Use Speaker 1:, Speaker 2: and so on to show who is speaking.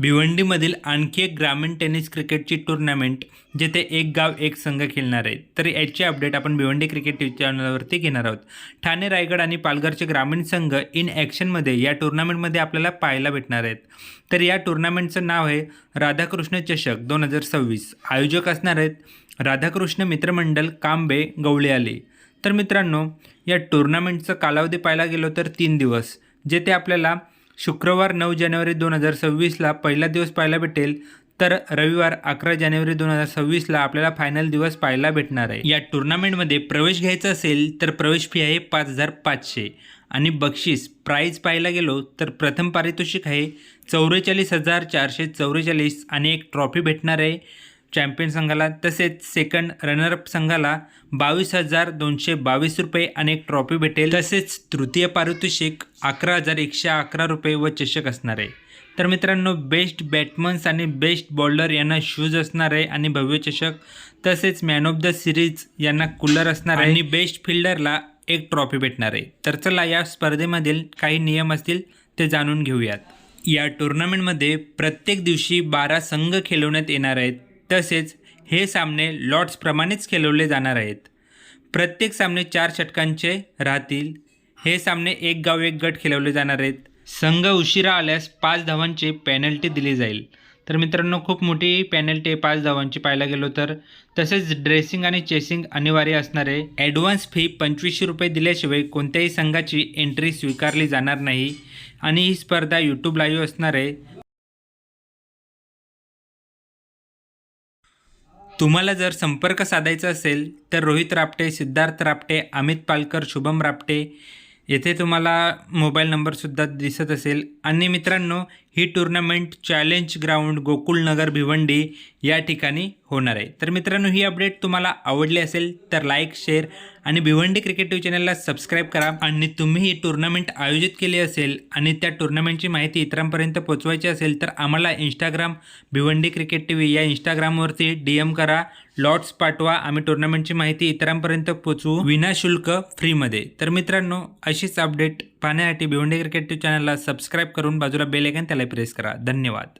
Speaker 1: भिवंडीमधील आणखी एक ग्रामीण टेनिस क्रिकेटची टुर्नामेंट जेथे एक गाव एक संघ खेळणार आहे तर याची अपडेट आपण भिवंडी क्रिकेट टी चॅनलवरती घेणार आहोत. ठाणे रायगड आणि पालघरचे ग्रामीण संघ इन ॲक्शनमध्ये या टुर्नामेंटमध्ये आपल्याला पाहायला भेटणार आहेत. तर या टुर्नामेंटचं नाव आहे राधाकृष्ण चषक दोन हजार सव्वीस. आयोजक असणार आहेत राधाकृष्ण मित्रमंडल कांबे गवळेआले तर मित्रांनो या टुर्नामेंटचा कालावधी पाहायला गेलो तर तीन दिवस जेथे आपल्याला शुक्रवार नऊ जानेवारी दोन हजार सव्वीसला पहिला दिवस पाहायला भेटेल तर रविवार अकरा जानेवारी दोन हजार सव्वीसला आपल्याला फायनल दिवस पाहायला भेटणार आहे. या टुर्नामेंटमध्ये प्रवेश घ्यायचा असेल तर प्रवेश फी आहे पाच हजार पाचशे. आणि बक्षीस प्राईज पाहायला गेलो तर प्रथम पारितोषिक आहे चौवेचाळीस हजार चारशे चौवेचाळीस आणि एक ट्रॉफी भेटणार आहे चॅम्पियन संघाला तसेच सेकंड रनरअप संघाला बावीस हजार दोनशे बावीस रुपये आणि एक ट्रॉफी भेटेल. तसेच तृतीय पारितोषिक अकरा हजार एकशे अकरा रुपये व चषक असणार. आहे तर मित्रांनो बेस्ट बॅटमन्स आणि बेस्ट बॉलर यांना शूज असणार आहे आणि भव्य चषक तसेच मॅन ऑफ द सिरीज यांना कूलर असणार आहे आणि बेस्ट फिल्डरला एक ट्रॉफी भेटणार. आहे तर चला या स्पर्धेमधील काही नियम असतील ते जाणून घेऊयात. या टुर्नामेंटमध्ये प्रत्येक दिवशी बारा संघ खेळवण्यात येणार आहेत. तसेच हे सामने लॉट्सप्रमाणेच खेळवले जाणार आहेत. प्रत्येक सामने चार षटकांचे राहतील. हे सामने एक गाव एक गट खेळवले जाणार आहेत. संघ उशिरा आल्यास पाच धावांची पॅनल्टी दिली जाईल. तर मित्रांनो खूप मोठी पॅनल्टी आहे पाच धावांची पाहायला गेलो तर. तसेच ड्रेसिंग आणि चेसिंग अनिवार्य असणारे. ॲडव्हान्स फी पंचवीसशे रुपये दिल्याशिवाय कोणत्याही संघाची एंट्री स्वीकारली जाणार नाही. आणि ही स्पर्धा यूट्यूब लाईव्ह असणार तुम्हाला जर संपर्क साधायचा असेल तर रोहित रापटे सिद्धार्थ रापटे अमित पालकर शुभम रापटे येथे तुम्हाला मोबाईल नंबरसुद्धा दिसत असेल. आणि मित्रांनो ही tournament challenge ground Gokulnagar Bhiwandi या ठिकाणी होणार आहे. तर मित्रांनो ही अपडेट तुम्हाला आवडली असेल तर लाईक शेअर आणि भिवंडी क्रिकेट चॅनलला सबस्क्राईब करा आणि तुम्ही ही टुर्नामेंट आयोजित केली असेल आणि त्या टुर्नामेंटची माहिती इतरांपर्यंत पोचवायची असेल तर आम्हाला Instagram Bhiwandi cricket T V या इंस्टाग्रामवरती डी एम करा लॉट्स पाठवा आम्ही टुर्नामेंटची माहिती इतरांपर्यंत पोचवू विनाशुल्क फ्रीमध्ये. तर मित्रांनो अशीच अपडेट पाहण्यासाठी भिवंडी क्रिकेट चॅनलला सबस्क्राईब करून बाजूला बेल आयकन त्याला प्रेस करा. धन्यवाद.